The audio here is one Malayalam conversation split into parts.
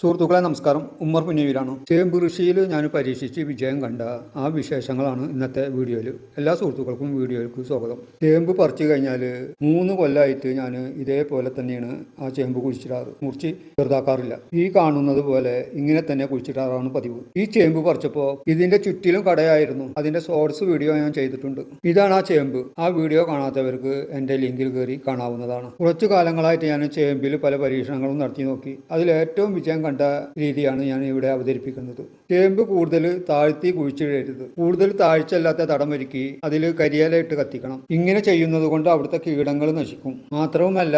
സുഹൃത്തുക്കളെ നമസ്കാരം. ഉമ്മർ പുന്നയൂരാണ് ചേമ്പ് കൃഷിയിൽ ഞാൻ പരീക്ഷിച്ച് വിജയം കണ്ട ആ വിശേഷങ്ങളാണ് ഇന്നത്തെ വീഡിയോയിൽ എല്ലാ സുഹൃത്തുക്കൾക്കും വീഡിയോയിലേക്ക് സ്വാഗതം. ചേമ്പ് പറിച്ചു കഴിഞ്ഞാൽ മൂന്ന് കൊല്ലമായിട്ട് ഞാൻ ഇതേപോലെ തന്നെയാണ് ആ ചേമ്പ് കുഴിച്ചിടാറ്. മുറിച്ച് ചെറുതാക്കാറില്ല. ഈ കാണുന്നത് പോലെ ഇങ്ങനെ തന്നെ കുഴിച്ചിടാറാണ് പതിവ്. ഈ ചേമ്പ് പറിച്ചപ്പോൾ ഇതിന്റെ ചുറ്റിലും കടയായിരുന്നു. അതിന്റെ ഷോർട്സ് വീഡിയോ ഞാൻ ചെയ്തിട്ടുണ്ട്. ഇതാണ് ആ ചേമ്പ്. ആ വീഡിയോ കാണാത്തവർക്ക് എന്റെ ലിങ്കിൽ കയറി കാണാവുന്നതാണ്. കുറച്ചു കാലങ്ങളായിട്ട് ഞാൻ ചേമ്പിൽ പല പരീക്ഷണങ്ങളും നടത്തി നോക്കി. അതിൽ ഏറ്റവും വിജയം കണ്ട രീതിയാണ് ഞാൻ ഇവിടെ അവതരിപ്പിക്കുന്നത്. ചേമ്പ് കൂടുതൽ താഴ്ത്തി കുഴിച്ചിടരുത്. കൂടുതൽ താഴ്ചയല്ലാത്ത തടമൊരുക്കി അതിൽ കരിയാലയിട്ട് കത്തിക്കണം. ഇങ്ങനെ ചെയ്യുന്നത് കൊണ്ട് അവിടുത്തെ കീടങ്ങൾ നശിക്കും. മാത്രവുമല്ല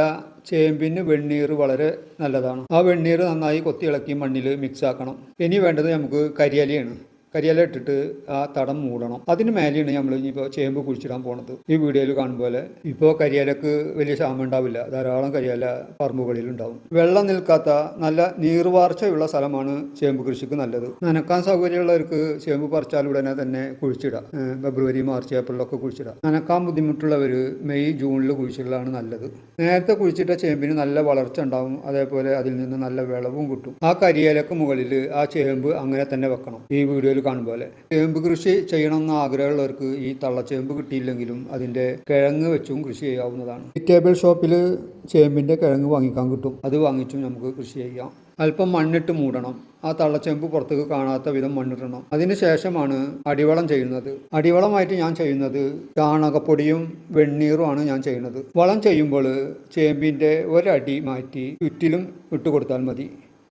ചേമ്പിന് വെണ്ണീർ വളരെ നല്ലതാണ്. ആ വെണ്ണീർ നന്നായി കൊത്തിയിളക്കി മണ്ണിൽ മിക്സ് ആക്കണം. ഇനി വേണ്ടത് നമുക്ക് കരിയിലയാണ്. കരിയില ഇട്ടിട്ട് ആ തടം മൂടണം. അതിന് മേലെയാണ് നമ്മൾ ഇനിയിപ്പോൾ ചേമ്പ് കുഴിച്ചിടാൻ പോണത്. ഈ വീഡിയോയിൽ കാണും പോലെ ഇപ്പോൾ കരിയിലക്ക് വലിയ ക്ഷാമം ഉണ്ടാവില്ല. ധാരാളം കരിയില പറമ്പുകളിൽ ഉണ്ടാവും വെള്ളം നിൽക്കാത്ത നല്ല നീർവാർച്ചയുള്ള സ്ഥലമാണ് ചേമ്പ് കൃഷിക്ക് നല്ലത്. നനക്കാൻ സൗകര്യമുള്ളവർക്ക് ചേമ്പ് പറിച്ചാൽ ഉടനെ തന്നെ കുഴിച്ചിടാം. ഫെബ്രുവരി മാർച്ച് ഏപ്രിലൊക്കെ കുഴിച്ചിടാം. നനക്കാൻ ബുദ്ധിമുട്ടുള്ളവർ മെയ് ജൂണിൽ കുഴിച്ചിടലാണ് നല്ലത്. നേരത്തെ കുഴിച്ചിട്ട ചേമ്പിന് നല്ല വളർച്ച ഉണ്ടാവും. അതേപോലെ അതിൽ നിന്ന് നല്ല വിളവും കിട്ടും. ആ കരിയിലക്ക് മുകളിൽ ആ ചേമ്പ് അങ്ങനെ തന്നെ വെക്കണം. ഈ വീഡിയോയിൽ കാണും പോലെ. ചേമ്പ് കൃഷി ചെയ്യണമെന്ന് ആഗ്രഹമുള്ളവർക്ക് ഈ തള്ളച്ചേമ്പ് കിട്ടിയില്ലെങ്കിലും അതിന്റെ കിഴങ്ങ് വെച്ചും കൃഷി ചെയ്യാവുന്നതാണ്. വെജിറ്റേബിൾ ഷോപ്പിൽ ചേമ്പിന്റെ കിഴങ്ങ് വാങ്ങിക്കാൻ കിട്ടും. അത് വാങ്ങിച്ചും നമുക്ക് കൃഷി ചെയ്യാം. അല്പം മണ്ണിട്ട് മൂടണം. ആ തള്ളച്ചെമ്പ് പുറത്തേക്ക് കാണാത്ത വിധം മണ്ണിടണം. അതിനുശേഷമാണ് അടിവളം ചെയ്യുന്നത്. അടിവളമായിട്ട് ഞാൻ ചെയ്യുന്നത് ചാണകപ്പൊടിയും വെണ്ണീറുമാണ് ഞാൻ ചെയ്യുന്നത്. വളം ചെയ്യുമ്പോൾ ചേമ്പിന്റെ ഒരടി മാറ്റി ചുറ്റിലും ഇട്ട് കൊടുത്താൽ മതി.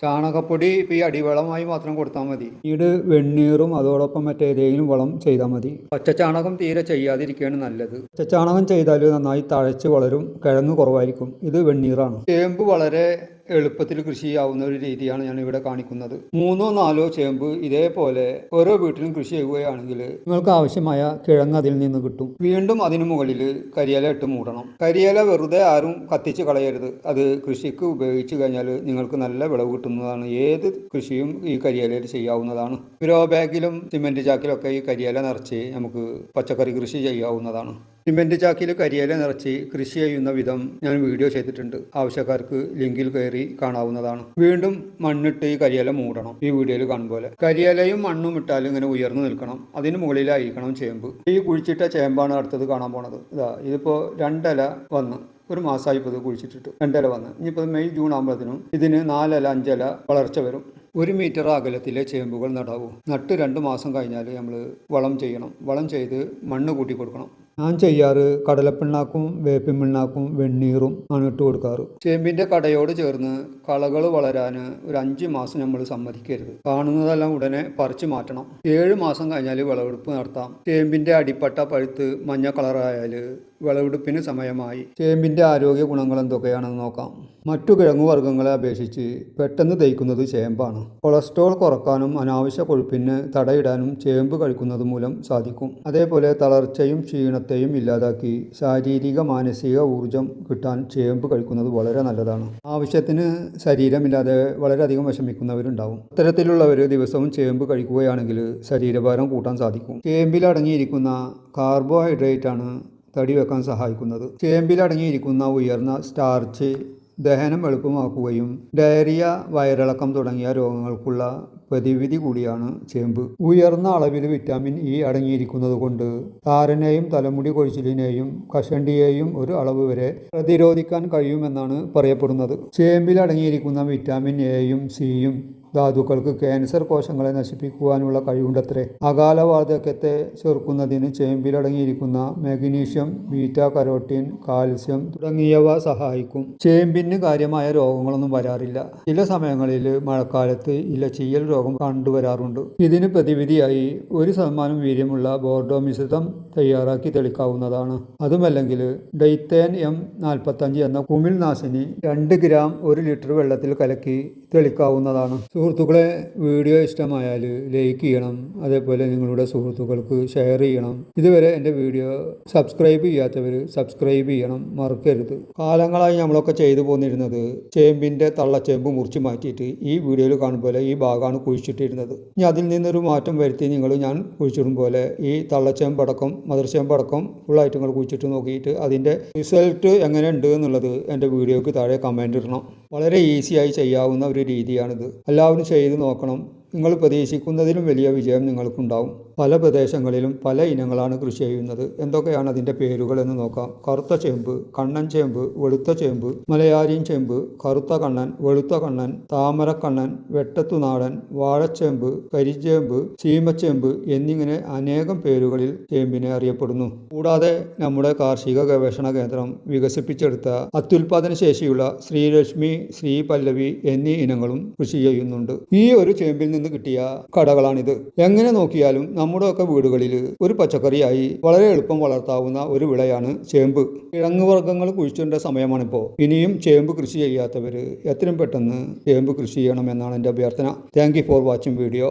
ചാണകപ്പൊടി ഇപ്പോൾ ഈ അടിവളമായി മാത്രം കൊടുത്താൽ മതി. ഈട് വെണ്ണീറും അതോടൊപ്പം മറ്റേതെങ്കിലും വളം ചെയ്താൽ മതി. പച്ചച്ചാണകം തീരെ ചെയ്യാതിരിക്കുകയാണ് നല്ലത്. പച്ചച്ചാണകം ചെയ്താൽ നന്നായി തഴച്ച് വളരും കിഴങ്ങ് കുറവായിരിക്കും. ഇത് വെണ്ണീറാണ്. ചേമ്പ് വളരെ എളുപ്പത്തിൽ കൃഷി ചെയ്യാവുന്ന ഒരു രീതിയാണ് ഞാൻ ഇവിടെ കാണിക്കുന്നത്. മൂന്നോ നാലോ ചേമ്പ് ഇതേപോലെ ഓരോ വീട്ടിലും കൃഷി ചെയ്യുകയാണെങ്കിൽ നിങ്ങൾക്ക് ആവശ്യമായ കിഴങ്ങ് അതിൽ നിന്ന് കിട്ടും. വീണ്ടും അതിനു മുകളിൽ കരിയില ഇട്ട് മൂടണം. കരിയില വെറുതെ ആരും കത്തിച്ച് കളയരുത്. അത് കൃഷിക്ക് ഉപയോഗിച്ച് കഴിഞ്ഞാൽ നിങ്ങൾക്ക് നല്ല വിളവ് കിട്ടുന്നതാണ്. ഏത് കൃഷിയും ഈ കരിയിലയിൽ ചെയ്യാവുന്നതാണ്. ഗ്രോ ബാഗിലും സിമെന്റ് ചാക്കിലൊക്കെ ഈ കരിയില നിറച്ച് നമുക്ക് പച്ചക്കറി കൃഷി ചെയ്യാവുന്നതാണ്. സിമെന്റ് ചാക്കിൽ കരിയില നിറച്ച് കൃഷി ചെയ്യുന്ന വിധം ഞാൻ വീഡിയോ ചെയ്തിട്ടുണ്ട്. ആവശ്യക്കാർക്ക് ലിങ്കിൽ കയറി കാണാവുന്നതാണ്. വീണ്ടും മണ്ണിട്ട് ഈ കരിയില മൂടണം. ഈ വീഡിയോയിൽ കാണും പോലെ. കരിയിലയും മണ്ണും ഇട്ടാൽ ഇങ്ങനെ ഉയർന്നു നിൽക്കണം. അതിന് മുകളിലായിരിക്കണം ചേമ്പ്. ഈ കുഴിച്ചിട്ട ചേമ്പാണ് അടുത്തത് കാണാൻ പോണത്. ഇതാ ഇതിപ്പോ രണ്ടല വന്ന്. ഒരു മാസമായി ഇപ്പോൾ കുഴിച്ചിട്ടിട്ട്. രണ്ടല വന്ന്. ഇനിയിപ്പോൾ മെയ് ജൂൺ ആകുമ്പോഴത്തേനും ഇതിന് നാലല അഞ്ചല വളർച്ച വരും. ഒരു മീറ്റർ അകലത്തിലെ ചേമ്പുകൾ നടാവൂ. നട്ട് രണ്ട് മാസം കഴിഞ്ഞാൽ നമ്മൾ വളം ചെയ്യണം. വളം ചെയ്ത് മണ്ണ് കൂട്ടി കൊടുക്കണം ഞാൻ ചെയ്യാറ് കടലപ്പിണ്ണാക്കും വേപ്പിൻ പിണ്ണാക്കും വെണ്ണീറും ആണ് ഇട്ട് കൊടുക്കാറ്. ചേമ്പിന്റെ കടയോട് ചേർന്ന് കളകൾ വളരാൻ ഒരു അഞ്ച് മാസം നമ്മൾ സമ്മതിക്കരുത്. കാണുന്നതെല്ലാം ഉടനെ പറിച്ചു മാറ്റണം. ഏഴ് മാസം കഴിഞ്ഞാൽ വിളവെടുപ്പ് നടത്താം. ചേമ്പിന്റെ അടിപ്പട്ട പഴുത്ത് മഞ്ഞ കളറായാൽ വിളവെടുപ്പിന് സമയമായി. ചേമ്പിന്റെ ആരോഗ്യ ഗുണങ്ങൾ എന്തൊക്കെയാണെന്ന് നോക്കാം. മറ്റു കിഴങ്ങുവർഗങ്ങളെ അപേക്ഷിച്ച് പെട്ടെന്ന് ദഹിക്കുന്നത് ചേമ്പാണ്. കൊളസ്ട്രോൾ കുറക്കാനും അനാവശ്യ കൊഴുപ്പിന് തടയിടാനും ചേമ്പ് കഴിക്കുന്നത് മൂലം സാധിക്കും. അതേപോലെ തളർച്ചയും ക്ഷീണത്തെയും ഇല്ലാതാക്കി ശാരീരിക മാനസിക ഊർജം കിട്ടാൻ ചേമ്പ് കഴിക്കുന്നത് വളരെ നല്ലതാണ്. ആവശ്യത്തിന് ശരീരമില്ലാതെ വളരെയധികം വിഷമിക്കുന്നവരുണ്ടാവും. അത്തരത്തിലുള്ളവർ ദിവസവും ചേമ്പ് കഴിക്കുകയാണെങ്കിൽ ശരീരഭാരം കൂട്ടാൻ സാധിക്കും. ചേമ്പിൽ അടങ്ങിയിരിക്കുന്ന കാർബോഹൈഡ്രേറ്റ് ആണ് തടി വെക്കാൻ സഹായിക്കുന്നത്. ചേമ്പിലടങ്ങിയിരിക്കുന്ന ഉയർന്ന സ്റ്റാർച്ച് ദഹനം എളുപ്പമാക്കുകയും ഡയറിയ വയറിളക്കം തുടങ്ങിയ രോഗങ്ങൾക്കുള്ള പ്രതിവിധി കൂടിയാണ് ചേമ്പ്. ഉയർന്ന അളവിൽ വിറ്റാമിൻ ഇ അടങ്ങിയിരിക്കുന്നത് കൊണ്ട് താരനെയും തലമുടി കൊഴിച്ചിലിനെയും കഷണ്ടിയെയും ഒരു അളവ് വരെ പ്രതിരോധിക്കാൻ കഴിയുമെന്നാണ് പറയപ്പെടുന്നത്. ചേമ്പിൽ അടങ്ങിയിരിക്കുന്ന വിറ്റാമിൻ എയും സിയും ധാതുക്കൾക്ക് ക്യാൻസർ കോശങ്ങളെ നശിപ്പിക്കുവാനുള്ള കഴിവുണ്ടത്രേ. അകാല വാർദ്ധക്യത്തെ ചെറുക്കുന്നതിന് ചേമ്പിലടങ്ങിയിരിക്കുന്ന മെഗ്നീഷ്യം ബീറ്റ കരോട്ടീൻ കാൽസ്യം തുടങ്ങിയവ സഹായിക്കും. ചേമ്പിന് കാര്യമായ രോഗങ്ങളൊന്നും വരാറില്ല. ചില സമയങ്ങളിൽ മഴക്കാലത്ത് ഇലച്ചീയൽ രോഗം കണ്ടുവരാറുണ്ട്. ഇതിന് പ്രതിവിധിയായി ഒരു ശതമാനം വീര്യമുള്ള ബോർഡോ മിശ്രിതം തയ്യാറാക്കി തെളിക്കാവുന്നതാണ്. അതുമല്ലെങ്കിൽ ഡൈത്തേൻ എം നാൽപ്പത്തഞ്ച് എന്ന കുമിൾനാശിനി രണ്ട് ഗ്രാം ഒരു ലിറ്റർ വെള്ളത്തിൽ കലക്കി തെളിക്കാവുന്നതാണ്. സുഹൃത്തുക്കളെ വീഡിയോ ഇഷ്ടമായാൽ ലൈക്ക് ചെയ്യണം. അതേപോലെ നിങ്ങളുടെ സുഹൃത്തുക്കൾക്ക് ഷെയർ ചെയ്യണം. ഇതുവരെ എന്റെ വീഡിയോ സബ്സ്ക്രൈബ് ചെയ്യാത്തവർ സബ്സ്ക്രൈബ് ചെയ്യണം. മറക്കരുത്. കാലങ്ങളായി നമ്മളൊക്കെ ചെയ്തു പോന്നിരുന്നത് ചേമ്പിന്റെ തള്ളച്ചേമ്പ് മുറിച്ച് മാറ്റിയിട്ട് ഈ വീഡിയോയിൽ കാണുമ്പോൾ ഈ ഭാഗമാണ് കുഴിച്ചിട്ടിരുന്നത്. ഇനി അതിൽ നിന്നൊരു മാറ്റം വരുത്തി നിങ്ങൾ ഞാൻ കുഴിച്ചിടും പോലെ ഈ തള്ളച്ചേമ്പടക്കം മദർച്ചേമ്പടക്കം ഫുള്ളായിട്ട് ഐറ്റങ്ങൾ കുഴിച്ചിട്ട് നോക്കിയിട്ട് അതിന്റെ റിസൾട്ട് എങ്ങനെ ഉണ്ട് എന്നുള്ളത് എന്റെ വീഡിയോയ്ക്ക് താഴെ കമന്റ് ഇടണം. വളരെ ഈസിയായി ചെയ്യാവുന്ന ഒരു രീതിയാണിത്. എല്ലാവരും ചെയ്ത് നോക്കണം. നിങ്ങൾ പ്രതീക്ഷിക്കുന്നതിലും വലിയ വിജയം നിങ്ങൾക്കുണ്ടാവും. പല പ്രദേശങ്ങളിലും പല ഇനങ്ങളാണ് കൃഷി ചെയ്യുന്നത്. എന്തൊക്കെയാണ് അതിന്റെ പേരുകൾ എന്ന് നോക്കാം. കറുത്ത ചേമ്പ് കണ്ണൻ ചേമ്പ് വെളുത്ത ചേമ്പ് മലയാരിയും ചേമ്പ് കറുത്ത കണ്ണൻ വെളുത്ത കണ്ണൻ താമരക്കണ്ണൻ വെട്ടത്തുനാടൻ വാഴച്ചേമ്പ് കരിച്ചേമ്പ് ചീമച്ചേമ്പ് എന്നിങ്ങനെ അനേകം പേരുകളിൽ ചേമ്പിനെ അറിയപ്പെടുന്നു. കൂടാതെ നമ്മുടെ കാർഷിക ഗവേഷണ കേന്ദ്രം വികസിപ്പിച്ചെടുത്ത അത്യുൽപാദന ശേഷിയുള്ള ശ്രീലക്ഷ്മി ശ്രീ പല്ലവി എന്നീ ഇനങ്ങളും കൃഷി ചെയ്യുന്നുണ്ട്. ഈ ഒരു ചേമ്പിൽ നിന്ന് കിട്ടിയ കടകളാണിത്. എങ്ങനെ നോക്കിയാലും നമ്മുടെ ഒക്കെ വീടുകളിൽ ഒരു പച്ചക്കറിയായി വളരെ എളുപ്പം വളർത്താവുന്ന ഒരു വിളയാണ് ചേമ്പ്. കിഴങ്ങ് വർഗങ്ങൾ കുഴിച്ചിടേണ്ട സമയമാണിപ്പോൾ ഇനിയും ചേമ്പ് കൃഷി ചെയ്യാത്തവർ എത്രയും പെട്ടെന്ന് ചേമ്പ് കൃഷി ചെയ്യണം എന്നാണ് എന്റെ അഭ്യർത്ഥന. Thank for watching video